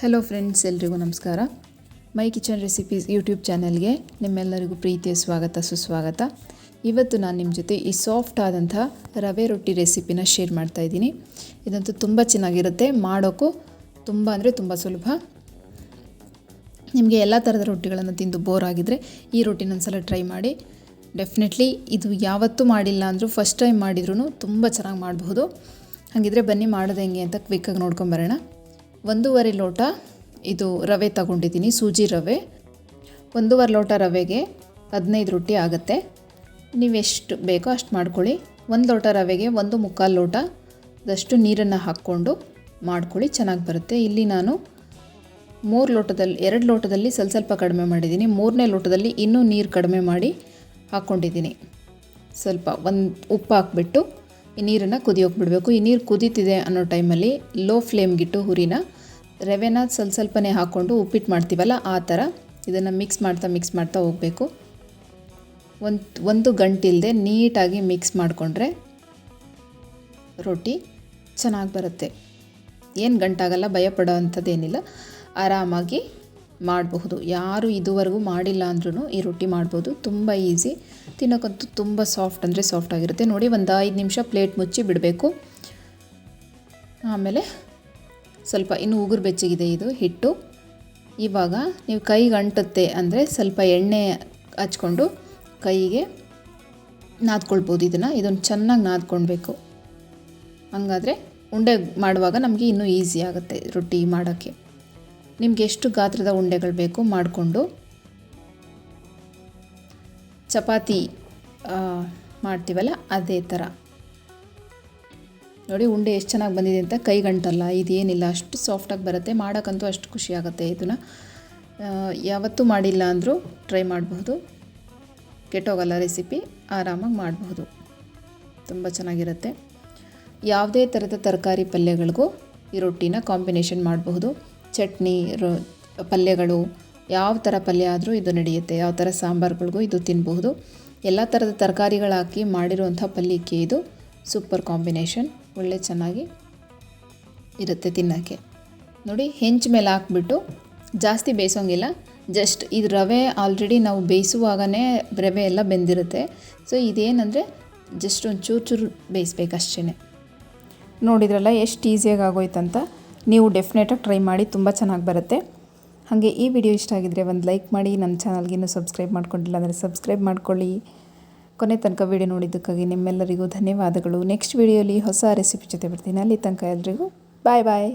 Hello friends ಎಲ್ರಿಗೂ ನಮಸ್ಕಾರ. ಮೈ kitchen recipes YouTube ಚಾನಲ್ಗೆ ನಿಮ್ಮೆಲ್ಲರಿಗೂ ಪ್ರೀತಿಯ ಸ್ವಾಗತ, ಸುಸ್ವಾಗತ. ಇವತ್ತು ನಾನು ನಿಮ್ಮ ಜೊತೆ ಈ ಸಾಫ್ಟ್ ಆದಂಥ ರವೆ ರೊಟ್ಟಿ ರೆಸಿಪಿನ ಶೇರ್ ಮಾಡ್ತಾ ಇದ್ದೀನಿ. ಇದಂತೂ ತುಂಬ ಚೆನ್ನಾಗಿರುತ್ತೆ. ಮಾಡೋಕ್ಕೂ ತುಂಬ ಅಂದರೆ ತುಂಬ ಸುಲಭ. ನಿಮಗೆ ಎಲ್ಲ ಥರದ ರೊಟ್ಟಿಗಳನ್ನು ತಿಂದು ಬೋರ್ ಆಗಿದ್ದರೆ ಈ ರೊಟ್ಟಿನ ಒಂದ್ಸಲ ಟ್ರೈ ಮಾಡಿ. ಡೆಫಿನೆಟ್ಲಿ ಇದು ಯಾವತ್ತೂ ಮಾಡಿಲ್ಲ ಅಂದರೂ ಫಸ್ಟ್ ಟೈಮ್ ಮಾಡಿದ್ರೂ ತುಂಬ ಚೆನ್ನಾಗಿ ಮಾಡಬಹುದು. ಹಾಗಿದ್ರೆ ಬನ್ನಿ ಮಾಡೋದು ಹೆಂಗೆ ಅಂತ ಕ್ವಿಕ್ಕಾಗಿ ನೋಡ್ಕೊಂಬರೋಣ ಒಂದೂವರೆ ಲೋಟ ಇದು ರವೆ ತಗೊಂಡಿದ್ದೀನಿ, ಸೂಜಿ ರವೆ. ಒಂದೂವರೆ ಲೋಟ ರವೆಗೆ ಹದಿನೈದು ರೊಟ್ಟಿ ಆಗುತ್ತೆ. ನೀವೆಷ್ಟು ಬೇಕೋ ಅಷ್ಟು ಮಾಡ್ಕೊಳ್ಳಿ. ಒಂದು ಲೋಟ ರವೆಗೆ ಒಂದು ಮುಕ್ಕಾಲು ಲೋಟದಷ್ಟು ನೀರನ್ನು ಹಾಕ್ಕೊಂಡು ಮಾಡ್ಕೊಳ್ಳಿ, ಚೆನ್ನಾಗಿ ಬರುತ್ತೆ. ಇಲ್ಲಿ ನಾನು ಮೂರು ಲೋಟದಲ್ಲಿ ಎರಡು ಲೋಟದಲ್ಲಿ ಸ್ವಲ್ಪ ಸ್ವಲ್ಪ ಕಡಿಮೆ ಮಾಡಿದ್ದೀನಿ. ಮೂರನೇ ಲೋಟದಲ್ಲಿ ಇನ್ನೂ ನೀರು ಕಡಿಮೆ ಮಾಡಿ ಹಾಕ್ಕೊಂಡಿದ್ದೀನಿ ಸ್ವಲ್ಪ ಒಂದು ಉಪ್ಪು ಹಾಕ್ಬಿಟ್ಟು ಈ ನೀರನ್ನು ಕುದಿಯೋಕೆ ಬಿಡಬೇಕು. ಈ ನೀರು ಕುದೀತಿದೆ ಅನ್ನೋ ಟೈಮಲ್ಲಿ ಲೋ ಫ್ಲೇಮ್ಗಿಟ್ಟು ಹುರಿನ ರವೆನ ಸ್ವಲ್ಪ ಸ್ವಲ್ಪನೇ ಹಾಕ್ಕೊಂಡು ಉಪ್ಪಿಟ್ಟು ಮಾಡ್ತೀವಲ್ಲ ಆ ಥರ ಇದನ್ನು ಮಿಕ್ಸ್ ಮಾಡ್ತಾ ಮಿಕ್ಸ್ ಮಾಡ್ತಾ ಹೋಗಬೇಕು. ಒಂದು ಒಂದು ಗಂಟಿಲ್ಲದೆ ನೀಟಾಗಿ ಮಿಕ್ಸ್ ಮಾಡಿಕೊಂಡ್ರೆ ರೊಟ್ಟಿ ಚೆನ್ನಾಗಿ ಬರುತ್ತೆ. ಏನು ಗಂಟಾಗಲ್ಲ, ಭಯಪಡೋ ಅಂಥದ್ದೇನಿಲ್ಲ. ಆರಾಮಾಗಿ ಮಾಡಬಹುದು. ಯಾರು ಇದುವರೆಗೂ ಮಾಡಿಲ್ಲ ಅಂದ್ರೂ ಈ ರೊಟ್ಟಿ ಮಾಡ್ಬೋದು. ತುಂಬ ಈಸಿ. ತಿನ್ನೋಕ್ಕಂತೂ ತುಂಬ ಸಾಫ್ಟ್ ಅಂದರೆ ಸಾಫ್ಟ್ ಆಗಿರುತ್ತೆ. ನೋಡಿ, ಒಂದು ಐದು ನಿಮಿಷ ಪ್ಲೇಟ್ ಮುಚ್ಚಿ ಬಿಡಬೇಕು. ಆಮೇಲೆ ಸ್ವಲ್ಪ ಇನ್ನೂ ಉಗುರು ಬೆಚ್ಚಗಿದೆ ಇದು, ಹಿಟ್ಟು. ಇವಾಗ ನೀವು ಕೈಗೆ ಅಂಟುತ್ತೆ ಅಂದರೆ ಸ್ವಲ್ಪ ಎಣ್ಣೆ ಹಚ್ಕೊಂಡು ಕೈಗೆ ನಾದ್ಕೊಳ್ಬೋದು ಇದನ್ನು. ಇದನ್ನು ಚೆನ್ನಾಗಿ ನಾದ್ಕೊಳ್ಬೇಕು. ಹಂಗಾದರೆ ಉಂಡೆ ಮಾಡುವಾಗ ನಮಗೆ ಇನ್ನೂ ಈಸಿ ಆಗುತ್ತೆ ರೊಟ್ಟಿ ಮಾಡೋಕ್ಕೆ. ನಿಮ್ಗೆ ಎಷ್ಟು ಗಾತ್ರದ ಉಂಡೆಗಳು ಬೇಕು ಮಾಡಿಕೊಂಡು ಚಪಾತಿ ಮಾಡ್ತೀವಲ್ಲ ಅದೇ ಥರ ನೋಡಿ ಉಂಡೆ ಎಷ್ಟು ಚೆನ್ನಾಗಿ ಬಂದಿದೆ ಅಂತ ಕೈಗಂಟಲ್ಲ, ಇದೇನಿಲ್ಲ, ಅಷ್ಟು ಸಾಫ್ಟಾಗಿ ಬರುತ್ತೆ, ಮಾಡೋಕ್ಕಂತೂ ಅಷ್ಟು ಖುಷಿ ಆಗುತ್ತೆ ಇದನ್ನು. ಯಾವತ್ತೂ ಮಾಡಿಲ್ಲ ಅಂದರೂ ಟ್ರೈ ಮಾಡಬಹುದು ಕೆಟ್ಟೋಗಲ್ಲ ರೆಸಿಪಿ ಆರಾಮಾಗಿ ಮಾಡಬಹುದು ತುಂಬ ಚೆನ್ನಾಗಿರುತ್ತೆ. ಯಾವುದೇ ಥರದ ತರಕಾರಿ ಪಲ್ಯಗಳಿಗೂ ಈ ರೊಟ್ಟಿನ ಕಾಂಬಿನೇಷನ್ ಮಾಡಬಹುದು ಚಟ್ನಿ, ರೋ, ಪಲ್ಯಗಳು, ಯಾವ ಥರ ಪಲ್ಯ ಆದರೂ ಇದು ನಡೆಯುತ್ತೆ, ಯಾವ ಥರ ಸಾಂಬಾರುಗಳಿಗೂ ಇದು ತಿನ್ನಬಹುದು ಎಲ್ಲ ಥರದ ತರಕಾರಿಗಳಾಕಿ ಮಾಡಿರುವಂಥ ಪಲ್ಯಕ್ಕೆ ಇದು ಸೂಪರ್ ಕಾಂಬಿನೇಷನ್, ಒಳ್ಳೆ ಚೆನ್ನಾಗಿ ಇರುತ್ತೆ ತಿನ್ನೋಕ್ಕೆ. ನೋಡಿ, ಹೆಂಚ ಮೇಲೆ ಹಾಕ್ಬಿಟ್ಟು ಜಾಸ್ತಿ ಬೇಯಿಸೋಂಗಿಲ್ಲ, ಜಸ್ಟ್ ಇದು ರವೆ ಆಲ್ರೆಡಿ ನಾವು ಬೇಯಿಸುವಾಗನೇ ರವೆ ಎಲ್ಲ ಬೆಂದಿರುತ್ತೆ. ಸೊ, ಇದೇನಂದರೆ ಜಸ್ಟ್ ಒಂದು ಚೂರು ಚೂರು ಬೇಯಿಸ್ಬೇಕಷ್ಟೇ ನೋಡಿದ್ರಲ್ಲ, ಎಷ್ಟು ಈಸಿಯಾಗಿ ಆಗೋಯ್ತಂತ? ನೀವು ಡೆಫಿನೆಟಾಗಿ ಟ್ರೈ ಮಾಡಿ ತುಂಬ ಚೆನ್ನಾಗಿ ಬರುತ್ತೆ. ಹಾಗೆ ಈ ವಿಡಿಯೋ ಇಷ್ಟ ಆಗಿದರೆ ಒಂದು ಲೈಕ್ ಮಾಡಿ ನನ್ನ ಚಾನಲ್ಗೆ ಇನ್ನೂ ಸಬ್ಸ್ಕ್ರೈಬ್ ಮಾಡ್ಕೊಂಡಿಲ್ಲ ಅಂದರೆ ಸಬ್ಸ್ಕ್ರೈಬ್ ಮಾಡ್ಕೊಳ್ಳಿ. ಕೊನೆ ತನಕ ವಿಡಿಯೋ ನೋಡಿದ್ದಕ್ಕಾಗಿ ನಿಮ್ಮೆಲ್ಲರಿಗೂ ಧನ್ಯವಾದಗಳು. ನೆಕ್ಸ್ಟ್ ವಿಡಿಯೋಲಿ ಹೊಸ ರೆಸಿಪಿ ಜೊತೆ ಬರ್ತೀನಿ. ಅಲ್ಲಿ ತನಕ ಎಲ್ರಿಗೂ ಬಾಯ್ ಬಾಯ್